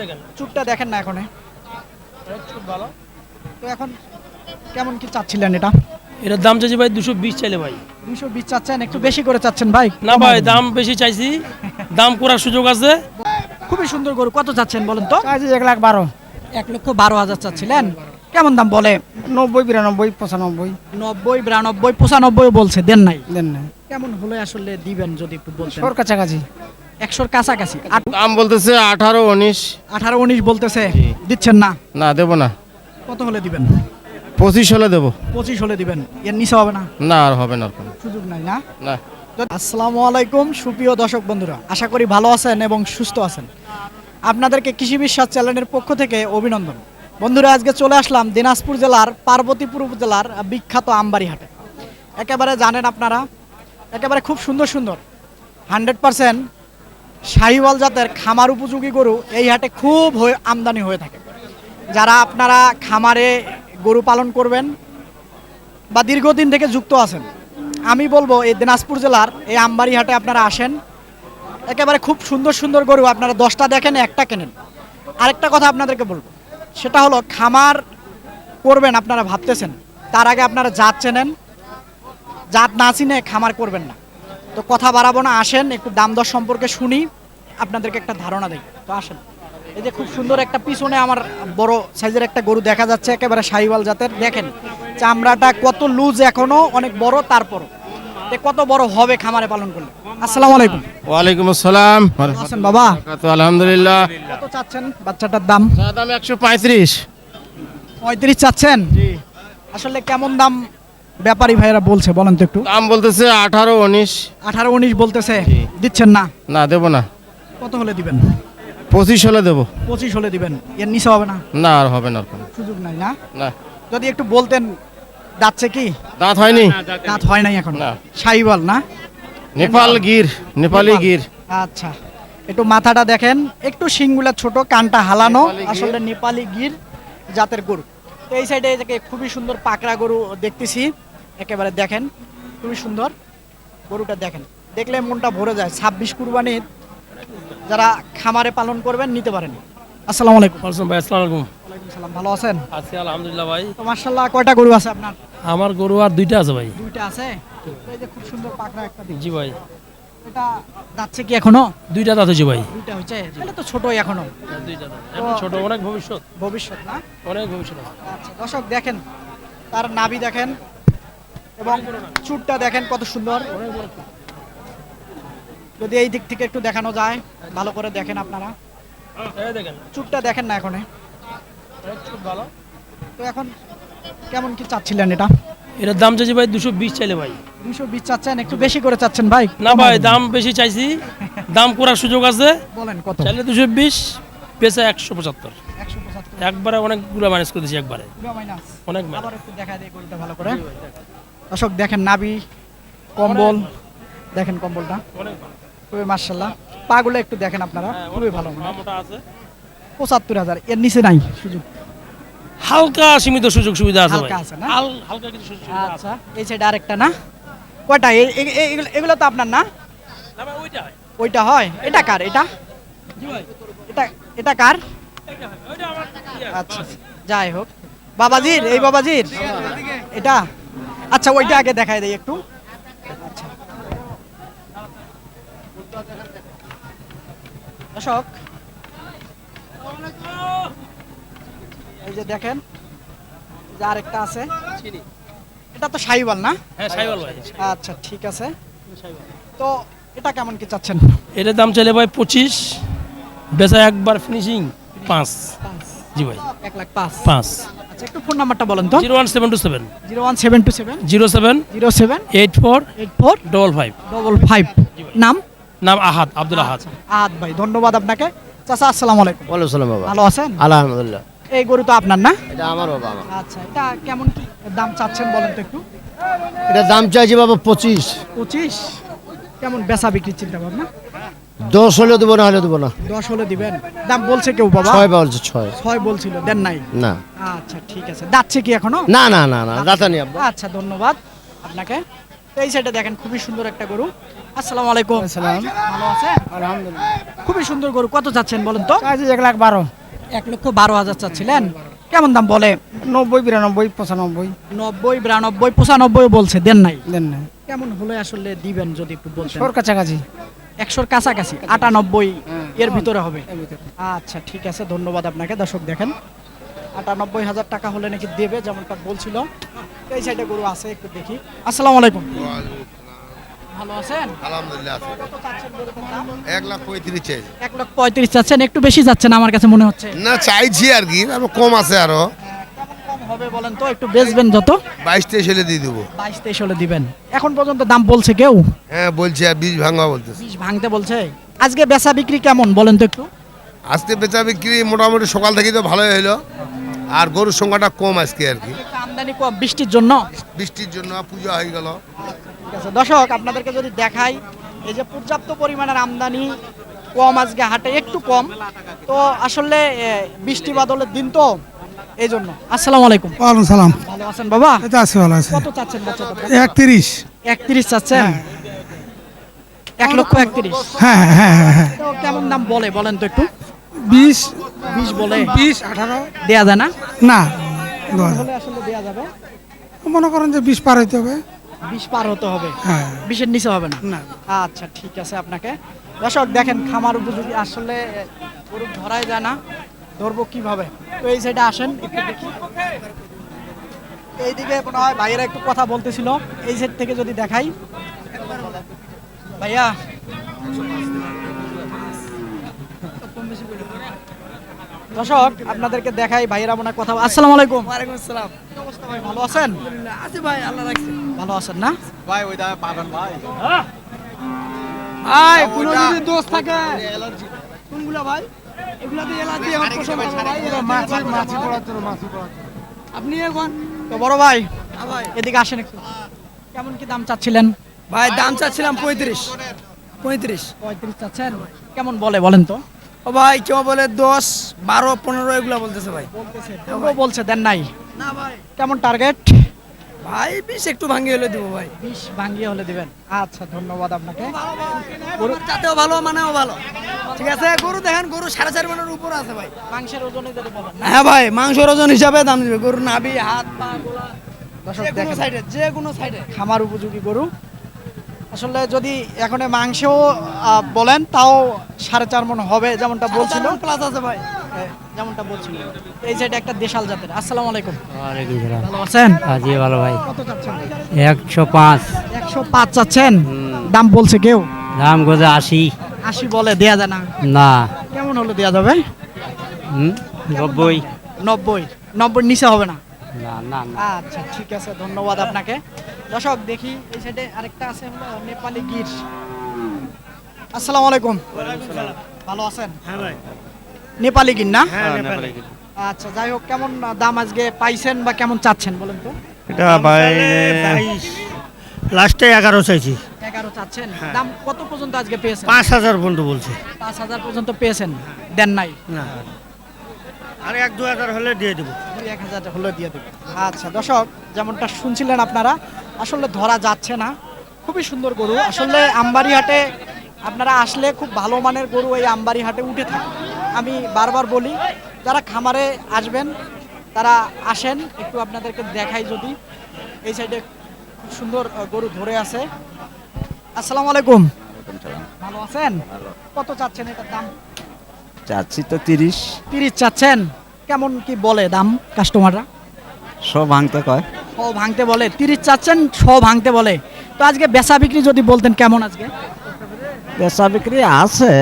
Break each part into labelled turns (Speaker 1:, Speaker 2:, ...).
Speaker 1: দেখেন।
Speaker 2: চুটটা দেখেন না এখন।
Speaker 1: ভালো।
Speaker 2: তো এখন কেমন কি চাচ্ছিলেন এটা?
Speaker 1: এটার দাম চাইছি ভাই দুশো বিশ চাইলে ভাই।
Speaker 2: দুশো বিশ চাচ্ছেন একটু বেশি করে চাচ্ছেন ভাই?
Speaker 1: না ভাই দাম বেশি চাইছি। দাম করার সুযোগ আছে।
Speaker 2: খুবই সুন্দর গরু কত চাচ্ছেন বলেন তো?
Speaker 3: চাইছি এক লাখ বারো।
Speaker 2: এক লক্ষ বারো হাজার চাচ্ছিলেন। কেমন দাম বলে?
Speaker 3: নব্বই বিরানব্বই পঁচানব্বই।
Speaker 2: নব্বই বিরানব্বই পঁচানব্বই বলছে দেন নাই।
Speaker 3: দেন না
Speaker 2: কেমন হলে আসলে দিবেন যদি একটু বলতেন?
Speaker 3: সর কাছাকাছি
Speaker 2: একশোর কাছাকাছি।
Speaker 4: দাম বলতেছে আঠারো উনিশ।
Speaker 2: আঠারো উনিশ বলতেছে। দিচ্ছেন না?
Speaker 4: না দেবো না।
Speaker 2: কত হলে দিবেন?
Speaker 4: পঁচিশ হলে দেবো।
Speaker 2: পঁচিশ হলে দিবেন। এর নিচে হবে না?
Speaker 4: না আর হবে না
Speaker 2: সুযোগ নাই না?
Speaker 4: না।
Speaker 2: আসসালামু আলাইকুম সুপ্রিয় দর্শক বন্ধুরা। আশা করি ভালো আছেন এবং সুস্থ আছেন। আপনাদেরকে কৃষি বিশ্বাস চ্যানেলের পক্ষ থেকে অভিনন্দন। বন্ধুরা আজকে চলে আসলাম দিনাজপুর জেলার পার্বতীপুর উপজেলার বিখ্যাত আমবাড়ি হাটে একেবারে জানেন আপনারা একেবারে খুব সুন্দর সুন্দর। হান্ড্রেড পারসেন্ট শাহিওয়াল জাতের খামার উপযোগী গরু এই হাটে খুব আমদানি হয়ে থাকে। যারা আপনারা খামারে গরু পালন করবেন বা দীর্ঘদিন থেকে যুক্ত আছেন, আমি বলব এই দিনাজপুর জেলার এই আমবাড়ি হাটে আপনারা আসেন। একেবারে খুব সুন্দর সুন্দর গরু আপনারা দশটা দেখেন, একটা কেনেন। আরেকটা কথা আপনাদেরকে বলব, সেটা হলো খামার করবেন আপনারা ভাবতেছেন, তার আগে আপনারা জাত চেনেন, জাত না চিনে খামার করবেন না। তো কথা বাড়াবো না আসেন একটু দাম দর সম্পর্কে শুনি আপনাদেরকে একটা ধারণা দিই। তো আসেন। এই যে খুব সুন্দর একটা পিছনে আমার বড় সাইজের একটা গরু দেখা যাচ্ছে একেবারে শাহিওয়াল জাতের। দেখেন চামড়াটা কত লুজ এখনও অনেক বড় তারপর কত বড় হবে খামারে পালন করলে? আসসালামু আলাইকুম।
Speaker 4: ওয়ালাইকুম আসসালাম।
Speaker 2: আছেন বাবা?
Speaker 4: আলহামদুলিল্লাহ।
Speaker 2: কত চাচ্ছেন বাচ্চাটার দাম?
Speaker 4: দাম একশো পঁয়ত্রিশ।
Speaker 2: পঁয়ত্রিশ চাচ্ছেন? আসলে কেমন দাম ব্যাপারী ভাইয়েরা বলছে বলেন তো একটু।
Speaker 4: দাম বলতেছে আঠারো উনিশ।
Speaker 2: আঠারো উনিশ বলতেছে দিচ্ছেন না?
Speaker 4: না দেবো না।
Speaker 2: কত হলে দিবেন?
Speaker 4: পঁচিশ হলে দেবো।
Speaker 2: পঁচিশ হলে দিবেন এর নিচে হবে না?
Speaker 4: না আর হবে না আর কোনো।
Speaker 2: সুযোগ নাই না?
Speaker 4: না।
Speaker 2: যদি একটু বলতেন যাচ্ছে কি?
Speaker 4: দাঁত হয়নি।
Speaker 2: দাঁত হয় নাই এখন।
Speaker 4: না।
Speaker 2: সাইবল না?
Speaker 4: নেপাল গির নেপালি
Speaker 2: নেপাল।
Speaker 4: গির।
Speaker 2: আচ্ছা। একটু মাথাটা দেখেন একটু শিংগুলা ছোট কানটা হালানো।
Speaker 4: নেপালি গির।
Speaker 2: আসলে নেপালি গির জাতের গরু। তো এই সাইডে খুবই সুন্দর পাকড়া গরু দেখতেছি। একেবারে দেখেন খুবই সুন্দর। গরুটা দেখেন দেখলে মনটা ভরে যায়। ছাব্বিশ কুরবানির যারা খামারে পালন করবেন নিতে পারেন। আসসালামু আলাইকুম।
Speaker 1: বলছেন ভাই আসসালামু আলাইকুম।
Speaker 2: ওয়ালাইকুম সালাম ভালো আছেন?
Speaker 1: আছি আলহামদুলিল্লাহ ভাই।
Speaker 2: তো মার্শাল্লাহ কয়টা গরু আছে আপনার?
Speaker 1: আমার গরু আর দুইটা আছে ভাই।
Speaker 2: দুইটা আছে? এই যে খুব সুন্দর পাকড়া একটা
Speaker 1: জি ভাই।
Speaker 2: এটা যাচ্ছে কি এখনও?
Speaker 1: দুইটা দাঁত হয়েছে ভাই।
Speaker 2: দুইটা হচ্ছে তাহলে তো ছোটই এখনও।
Speaker 1: দুইটা দাঁত এখন ছোট অনেক ভবিষ্যৎ।
Speaker 2: ভবিষ্যৎ না?
Speaker 1: অনেক ভবিষ্যৎ আছে।
Speaker 2: আচ্ছা দর্শক দেখেন তার নাভি দেখেন এবং চুটটা দেখেন কত সুন্দর। যদি এই দিক থেকে একটু দেখানো যায় ভালো করে দেখেন আপনারা। চুটটা দেখেন না এখন।
Speaker 1: ভালো
Speaker 2: তো এখন কেমন কি চাচ্ছিলেন এটা?
Speaker 1: এটার দাম চাইছি ভাই দুশো বিশ চাইলে ভাই।
Speaker 2: দুশো বিশ চাচ্ছেন? একটু বেশি করে চাচ্ছেন ভাই?
Speaker 1: না ভাই দাম বেশি চাইছি। দাম করার সুযোগ আছে।
Speaker 2: বলেন কত?
Speaker 1: চাইলে দুশো বিশ পেছে একশো পঁচাত্তর। একবারে অনেকগুলো ম্যানেজ করে দিয়েছি একবারে। অনেক মাইনাস।
Speaker 2: দেখা দেয় ভালো করে। দর্শক দেখেন নাভি কম্বল। দেখেন কম্বলটা। খুবই মার্শাল্লাহ পাগুলো একটু দেখেন আপনারা
Speaker 1: হ্যাঁ,
Speaker 2: খুবই ভালো পঁচাত্তর হাজার এর নিচে নাই সুযোগ।
Speaker 1: হালকা সীমিত সুযোগ সুবিধা আছে
Speaker 2: হালকা আছে না?
Speaker 1: হালকা কিছু সুযোগ
Speaker 2: আচ্ছা এই সাইডে আরেকটা না? কয়টা? এগুলো- তো আপনার না?
Speaker 1: ওইটা। হয়।
Speaker 2: এটা কার? এটা? এটা এটা কার?
Speaker 1: ইয়ে,
Speaker 2: আচ্ছা যাই হোক। বাবাজির এই বাবাজির। এটা? আচ্ছা ওইটা আগে দেখাই দেই একটু। আচ্ছা দর্শক এই যে দেখেন এই যে আরেকটা আছে। এটা তো সাইবাল না?
Speaker 1: হ্যাঁ সাইবাল ভাই।
Speaker 2: আচ্ছা ঠিক আছে। তো এটা কেমন কি চাচ্ছেন?
Speaker 1: এটার দাম চাইলে ভাই পঁচিশ বেচা একবার ফিনিশিং পাঁচ। জি ভাই।
Speaker 2: এক লাখ পাঁচ।
Speaker 1: পাঁচ।
Speaker 2: আচ্ছা একটু ফোন নাম্বারটা বলেন তো।
Speaker 1: Zero one seven two seven.
Speaker 2: Zero one seven two seven.
Speaker 1: Zero seven
Speaker 2: zero seven
Speaker 1: eight four
Speaker 2: eight four
Speaker 1: double five
Speaker 2: double five নাম?
Speaker 1: নাম আহাদ আব্দুল আহাদ।
Speaker 2: আদ ভাই ধন্যবাদ আপনাকে। চাচা আসসালামু আলাইকুম।
Speaker 5: ওয়ালাইকুম সালাম বাবা।
Speaker 2: ভালো আছেন?
Speaker 5: আলহামদুলিল্লাহ।
Speaker 2: এই গরু তো আপনার না?
Speaker 5: এটা আমার বাবা। আমার
Speaker 2: আচ্ছা এটা কেমন কি দাম চাচ্ছেন বলেন তো একটু?
Speaker 5: এটা দাম চাইছি বাবা পঁচিশ।
Speaker 2: পঁচিশ? কেমন বেচা বিক্রির চিন্তা ভাবনা?
Speaker 5: দশ হলে দেবো না হলে দেবো না।
Speaker 2: দশ হলে দিবেন? দাম বলছে কেউ বাবা?
Speaker 5: ছয় বলছে ছয়।
Speaker 2: ছয় বলছিল দেন নাই?
Speaker 5: না।
Speaker 2: আচ্ছা ঠিক আছে। যাচ্ছে কি এখনও?
Speaker 5: না না না না দাতা নি আব্বা।
Speaker 2: আচ্ছা ধন্যবাদ আপনাকে। এই সাইডে দেখেন খুবই সুন্দর একটা গরু। আসসালামু আলাইকুম।
Speaker 3: সালাম।
Speaker 2: ভালো আছেন?
Speaker 3: আলহামদুলিল্লাহ।
Speaker 2: খুবই সুন্দর গরু। কত চাচ্ছেন বলেন তো?
Speaker 3: চাইছি এক লাখ বারো।
Speaker 2: এক লক্ষ বারো হাজার চাচ্ছিলেন। কেমন দাম বলে?
Speaker 3: নব্বই বিরানব্বই পঁচানব্বই।
Speaker 2: নব্বই বিরানব্বই পঁচানব্বই বলছে দেন নাই?
Speaker 3: দেন না
Speaker 2: কেমন হলে আসলে দিবেন যদি একটু বলতেন?
Speaker 3: কাছাকাছি।
Speaker 2: একশোর কাছাকাছি আটানব্বই
Speaker 3: হ্যাঁ।
Speaker 2: এর ভিতরে হবে। আচ্ছা ঠিক আছে ধন্যবাদ আপনাকে। দর্শক দেখেন আটানব্বই হাজার টাকা হলে নাকি দেবে যেমনটা বলছিল। এই সাইডে গরু আছে একটু দেখি। আসসালামু আলাইকুম। ভালো আছেন?
Speaker 6: আলহামদুলিল্লাহ? এক লাখ পঁয়ত্রিশ
Speaker 2: এক লক্ষ পঁয়ত্রিশ চাচ্ছেন একটু বেশি যাচ্ছেন আমার কাছে মনে হচ্ছে।
Speaker 6: না চাইছি আর কি আরও কম আছে
Speaker 2: আরও। হবে বলেন তো একটু বেচবেন যত।
Speaker 6: বাইশ তেইশ হলে দিয়ে দেবো।
Speaker 2: বাইশ তেইশ হলে দিবেন। এখন পর্যন্ত দাম বলছে কেউ?
Speaker 6: হ্যাঁ বলছি বীজ ভাঙা
Speaker 2: ভাঙতে বলছে। আজকে বেচা বিক্রি কেমন বলেন তো একটু?
Speaker 6: আজকে বেচা বিক্রি মোটামুটি সকাল থেকে তো ভালোই হলো আর গরুর সংখ্যাটা কম আজকে আর কি।
Speaker 2: আমদানি কম বৃষ্টির জন্য?
Speaker 6: বৃষ্টির জন্য পূজা হয়ে গেল।
Speaker 2: ঠিক আছে দর্শক আপনাদেরকে যদি দেখাই এই যে পর্যাপ্ত পরিমাণের আমদানি কম আজকে হাটে একটু কম। তো আসলে বৃষ্টি বাদলের দিন তো এই জন্য আসসালামু আলাইকুম।
Speaker 7: ওয়ালাইকুম সালাম।
Speaker 2: ভালো আছেন বাবা?
Speaker 7: এটা আছে ভালো আছে।
Speaker 2: কত চাচ্ছেন বাচ্চাটা?
Speaker 7: একত্রিশ।
Speaker 2: একত্রিশ চাচ্ছেন? এক লক্ষ একত্রিশ।
Speaker 7: হ্যাঁ হ্যাঁ হ্যাঁ হ্যাঁ
Speaker 2: তো কেমন দাম বলে বলেন তো একটু?
Speaker 7: বিশ।
Speaker 2: বিশ বলে।
Speaker 7: বিশ আঠারো।
Speaker 2: দেয়া যায় না?
Speaker 7: না।
Speaker 2: আসলে দেয়া যাবে।
Speaker 7: মনে করেন যে বিশ পার হইতে হবে।
Speaker 2: বিশ পার হতে হবে।
Speaker 7: হ্যাঁ।
Speaker 2: বিশের নিচে হবে না?
Speaker 7: না।
Speaker 2: আচ্ছা ঠিক আছে আপনাকে। দর্শক দেখেন খামার উপযোগী আসলে গরু ধরাই যায় না। ধরবো কীভাবে? তো এই সাইডে আসেন একটু দেখি। এইদিকে মনে হয় ভাইয়েরা একটু কথা বলতেছিল এই সাইড থেকে যদি দেখাই। ভাইয়া। দর্শক আপনাদেরকে দেখাই ভাইয়েরা মনে কথা আসসালামু আলাইকুম।
Speaker 3: ওয়ালাইকুম আসসালাম।
Speaker 2: অবস্থা ভাই ভালো আছেন?
Speaker 3: আছি ভাই আল্লাহ রাখছে।
Speaker 2: ভালো আছেন না?
Speaker 3: ভাই কোনো যদি দোষ থাকে কোনগুলা ভাই এগুলা দিয়ে এলাচি আমার পছন্দ হবে ভাই? আপনি এখন?
Speaker 2: তো বড় ভাই
Speaker 3: হ্যাঁ
Speaker 2: এদিকে আসেন একটু। কেমন কি দাম চাচ্ছিলেন?
Speaker 3: ভাই দাম চাচ্ছিলাম পঁয়ত্রিশ। পঁয়ত্রিশ।
Speaker 2: পঁয়ত্রিশ চাচ্ছেন? কেমন বলে বলেন তো।
Speaker 3: ও ভাই কেউ বলে দশ বারো পনেরো এগুলা বলতেছে ভাই।
Speaker 2: ও বলছে দেন নাই।
Speaker 3: না ভাই।
Speaker 2: কেমন টার্গেট
Speaker 3: ভাই বিশ একটু ভাঙিয়ে হলে দেবো ভাই।
Speaker 2: বিশ ভাঙ্গিয়ে হলে দিবেন। আচ্ছা ধন্যবাদ আপনাকে।
Speaker 3: গরু চাতেও ভালো মানেও ভালো। ঠিক আছে গরু দেখেন গরু সাড়ে চার মনের উপর আছে ভাই।
Speaker 2: মাংসের ওজনে
Speaker 3: হ্যাঁ ভাই মাংসের ওজন হিসাবে দাম দিবে। গরুর নাভি হাত পা গোলা
Speaker 2: দর্শক দেখেন।
Speaker 3: সাইডে যে কোনো সাইডে।
Speaker 2: খামার উপযোগী গরু। আসলে যদি এখন মাংসও আহ, বলেন তাও সাড়ে চার মন হবে যেমনটা বলছিল
Speaker 3: প্লাস আছে ভাই।
Speaker 2: যেমনটা বলছিল এই সাইডে একটা দেশাল জাতের। আসসালামু আলাইকুম।
Speaker 8: ওয়ালাইকুম সালাম।
Speaker 2: ভালো আছেন?
Speaker 8: হ্যাঁ, জি ভালো ভাই।
Speaker 2: কত চাচ্ছেন?
Speaker 8: একশো পাঁচ।
Speaker 2: একশো পাঁচ চাচ্ছেন? দাম বলছে কেউ?
Speaker 8: দাম গোজা আশি।
Speaker 2: আশি বলে দেয়া যায় না।
Speaker 8: না।
Speaker 2: কেমন হলে দেয়া যাবে?
Speaker 8: হুম, নব্বই।
Speaker 2: নব্বই। নব্বই নিচে হবে না?
Speaker 8: না না না।
Speaker 2: আচ্ছা ঠিক আছে ধন্যবাদ আপনাকে। দর্শক দেখি এই সাইডে আরেকটা আছে নেপালি গির আসসালামু আলাইকুম। ভালো আছেন?
Speaker 1: হ্যাঁ ভাই।
Speaker 2: নেপালি গির না
Speaker 1: হ্যাঁ
Speaker 2: আচ্ছা যাই হোক কেমন দাম আজকে পাইছেন বা কেমন চাচ্ছেন বলেন তো?
Speaker 1: এটা ভাই লাস্টে এগারো চাইছি।
Speaker 2: এগারো চাচ্ছেন। দাম কত পর্যন্ত আজকে পেয়েছেন?
Speaker 1: পাঁচ হাজার পর্যন্ত বলছে।
Speaker 2: পাঁচ হাজার পর্যন্ত পেয়েছেন দেন নাই?
Speaker 1: না। আর এক দু হাজার হলে দিয়ে দেবো।
Speaker 2: দুই এক হাজার হলে দিয়ে দেবে। আচ্ছা দর্শক যেমনটা শুনছিলেন আপনারা আসলে ধরা যাচ্ছে না। খুবই সুন্দর গরু। আসলে আমবাড়ি হাটে আপনারা আসলে খুব ভালো মানের গরু এই আমবাড়ি হাটে উঠে থাকে। আমি বারবার বলি যারা খামারে আসবেন তারা আসেন একটু আপনাদেরকে দেখাই যদি। এই সাইডে খুব সুন্দর গরু ধরে আছে। আসসালামু আলাইকুম। ভালো আছেন? কত চাচ্ছেন এটার দাম?
Speaker 9: চাচ্ছি তো তিরিশ।
Speaker 2: তিরিশ চাচ্ছেন। কেমন কি বলে দাম কাস্টমাররা?
Speaker 9: সব ভাঙতে কয়।
Speaker 2: ছ ভাঙতে বলে। তিরিশ চাচ্ছেন ছ ভাঙতে বলে। তো আজকে বেচা বিক্রি যদি বলতেন কেমন আজকে?
Speaker 9: বেচা বিক্রি আছে।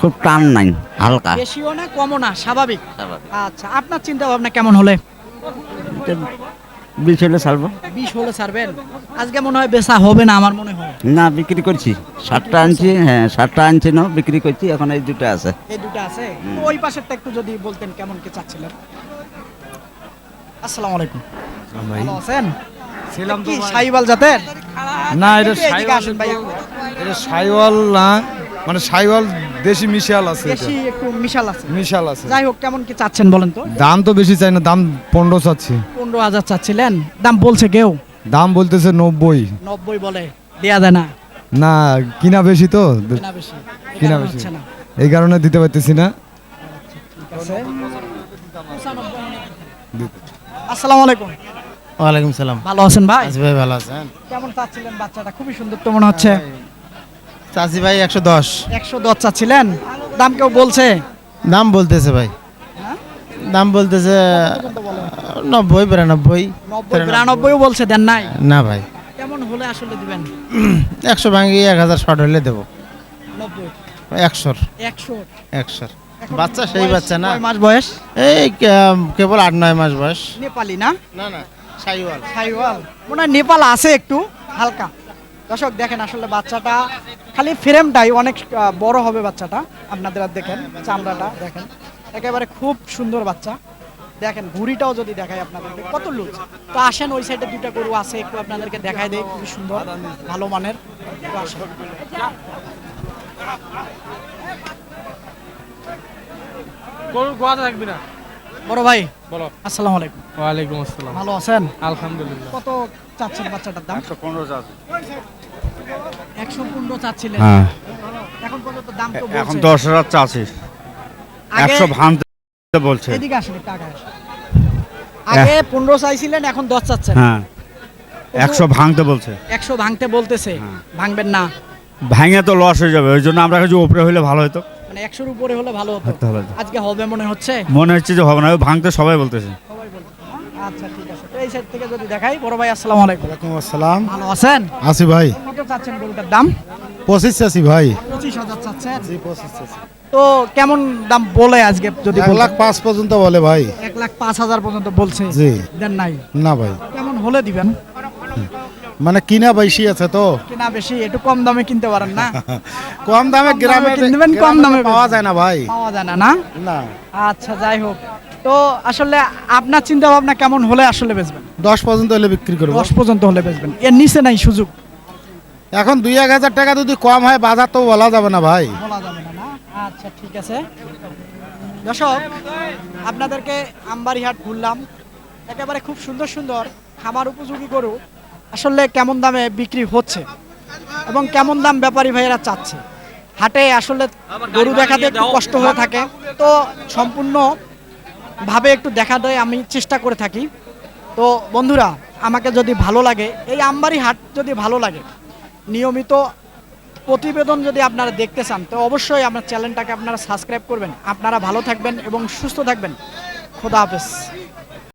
Speaker 9: খুব টান নাই হালকা।
Speaker 2: বেশিও না কমও না স্বাভাবিক।
Speaker 9: স্বাভাবিক।
Speaker 2: আচ্ছা আপনার চিন্তা ভাবনা কেমন হলে?
Speaker 9: বিশ হলে ছাড়বো।
Speaker 2: বিশ হলে ছাড়বেন? আজকে মনে হয় বেচা হবে না আমার মনে হয়।
Speaker 9: না বিক্রি করছি। ষাটটা আনছি হ্যাঁ ষাটটা আনছি না বিক্রি করছি এখন এই দুটো আছে।
Speaker 2: এই দুটো আছে? ওই পাশেরটা একটু যদি বলতেন কেমন কি চাচ্ছিলেন। আসসালামু আলাইকুম। ভালো আছেন? ছিলাম কি সাইবাল জাতের?
Speaker 10: না এটা
Speaker 2: ভাই।
Speaker 10: এটা সাইওয়াল না মানে সাইওয়াল দেশি মিশাল আছে।
Speaker 2: বেশি একটু মিশাল আছে।
Speaker 10: মিশাল আছে।
Speaker 2: যাই হোক কেমন কি চাচ্ছেন বলেন তো?
Speaker 10: দাম তো বেশি চাই না দাম পনেরো চাচ্ছি।
Speaker 2: পনেরো হাজার চাচ্ছিলেন দাম বলছে কেউ?
Speaker 10: দাম বলতেছে নব্বই।
Speaker 2: নব্বই বলে দেয়া যায় না।
Speaker 10: না কিনা বেশি তো?
Speaker 2: কিনা বেশি এই
Speaker 10: কিনা
Speaker 2: কারণে
Speaker 10: বেশি এই কারণে দিতে পারতেছি না।
Speaker 2: আসসালামু আলাইকুম।
Speaker 4: ওয়ালাইকুম সালাম।
Speaker 2: ভালো আছেন ভাই?
Speaker 4: ভাই ভালো আছেন।
Speaker 2: কেমন চাচ্ছিলেন বাচ্চাটা? খুবই সুন্দর তো মনে হচ্ছে।
Speaker 4: চাষি ভাই একশো দশ।
Speaker 2: একশো দশ চাচ্ছিলেন? দাম কেউ বলছে?
Speaker 4: দাম বলতেছে ভাই। দাম বলতেছে নব্বই বিরানব্বই।
Speaker 2: নব্বই বিরানব্বইও বলছে দেন নাই?
Speaker 4: না ভাই।
Speaker 2: কেমন হলে আসলে দিবেন?
Speaker 4: একশো ভাঙি এক হাজার শর্ট হলে দেবো।
Speaker 2: নব্বই।
Speaker 4: একশোর। একশোর। বাচ্চা সেই বাচ্চা না।
Speaker 2: মাস বয়স?
Speaker 4: এই কেবল আট নয় মাস বয়স।
Speaker 2: নেপালি না?
Speaker 4: না না সাইওয়াল।
Speaker 2: সাইওয়াল। মনে হয় নেপাল আছে একটু হালকা। দর্শক, দেখেন আসলে বাচ্চাটা, খালি ফ্রেমটাই অনেক বড় হবে বাচ্চাটা। আপনাদের আর দেখেন, চামড়াটা, দেখেন। একেবারে খুব সুন্দর বাচ্চা। দেখেন, ঘুড়িটাও যদি দেখাই আপনাদেরকে, কত লুজ। তো আসেন, ওই সাইডে দুইটা গরু আছে, একটু আপনাদেরকে দেখাই দেয় খুবই সুন্দর, ভালো মানের।
Speaker 3: গরুর গোয়াতে থাকবি না।
Speaker 2: বড় ভাই
Speaker 3: বলো।
Speaker 2: আসসালামু আলাইকুম।
Speaker 3: ওয়ালাইকুম আসসালাম।
Speaker 2: ভালো আছেন?
Speaker 3: আলহামদুলিল্লাহ।
Speaker 2: কত চাচ্ছেন বাচ্চাটার দাম? একশো পনেরো একশো পনেরো চাচ্ছিলেন।
Speaker 9: হ্যাঁ।
Speaker 2: এখন পর্যন্ত দাম তো
Speaker 9: এখন হাজার
Speaker 2: আগে-
Speaker 9: ভাঙতে বলছে।
Speaker 2: এদিকে আসেন একটু আগে আসেন। আগে পনেরো চাইছিলেন এখন দশ চাচ্ছেন।
Speaker 9: হ্যাঁ। একশো ভাঙতে বলছে।
Speaker 2: একশো ভাঙতে বলতেছে।
Speaker 9: হ্যাঁ।
Speaker 2: ভাঙবেন না।
Speaker 9: ভাঙে তো লস হয়ে যাবে। ওই জন্য আমরা কিছু উপরে হইলে ভালো হতো।
Speaker 2: মানে একশোর উপরে হলে ভালো হতো।
Speaker 9: হবে।
Speaker 2: আজকে হবে মনে হচ্ছে?
Speaker 9: মনে হচ্ছে যে হবে না ভাঙতে সবাই বলতেছে।
Speaker 2: আচ্ছা ঠিক আছে। তো এই সাইড থেকে যদি দেখাই বড় ভাই আসসালামু আলাইকুম।
Speaker 10: ওয়ালাইকুম আসসালাম।
Speaker 2: ভালো আছেন?
Speaker 10: আসি ভাই।
Speaker 2: কত চাচ্ছেন গরুটার দাম?
Speaker 10: পঁচিশ চাষি ভাই।
Speaker 2: পঁচিশ হাজার চাচ্ছেন? তো কেমন দাম বলে আজকে যদি
Speaker 10: এক লাখ পাঁচ পর্যন্ত বলে ভাই।
Speaker 2: এক লাখ পাঁচ হাজার পর্যন্ত বলছে।
Speaker 10: জি।
Speaker 2: দেন নাই।
Speaker 10: না ভাই।
Speaker 2: কেমন হলে দিবেন?
Speaker 10: মানে কিনা বেশি আছে তো?
Speaker 2: কিনা বেশি একটু কম দামে কিনতে পারেন না?
Speaker 10: কম দামে গ্রামে
Speaker 2: কিনবেন, কম দামে
Speaker 10: পাওয়া যায় না ভাই।
Speaker 2: পাওয়া যায় না না?
Speaker 10: না।
Speaker 2: আচ্ছা যাই হোক। তো আসলে আপনার চিন্তা ভাবনা কেমন হলে আসলে বেচবেন?
Speaker 10: দশ পর্যন্ত হলে বিক্রি করব।
Speaker 2: দশ পর্যন্ত হলে বেচবেন। এর নিচে নাই সুযোগ।
Speaker 10: এখন দুই এক হাজার টাকা যদি কম হয় বাজার তো বলা যাবে না ভাই।
Speaker 2: বলা যাবে না না? আচ্ছা ঠিক আছে। দর্শক আপনাদেরকে আমবাড়িহাট ঘুরলাম। একেবারে খুব সুন্দর সুন্দর খামার উপযোগী গরু। আসলে কেমন দামে বিক্রি হচ্ছে এবং কেমন দাম ব্যাপারী ভাইয়েরা চাচ্ছে? হাটে আসলে গরু দেখাতে একটু কষ্ট হয়ে থাকে। তো সম্পূর্ণ ভাবে একটু দেখা দেয় আমি চেষ্টা করে থাকি। তো বন্ধুরা, আমাকে যদি ভালো লাগে, এই আমবাড়ি হাট যদি ভালো লাগে, নিয়মিত প্রতিবেদন যদি আপনারা দেখতে চান, তো অবশ্যই আমার চ্যানেলটাকে আপনারা সাবস্ক্রাইব করবেন। আপনারা ভালো থাকবেন এবং সুস্থ থাকবেন। খোদা হাফেজ।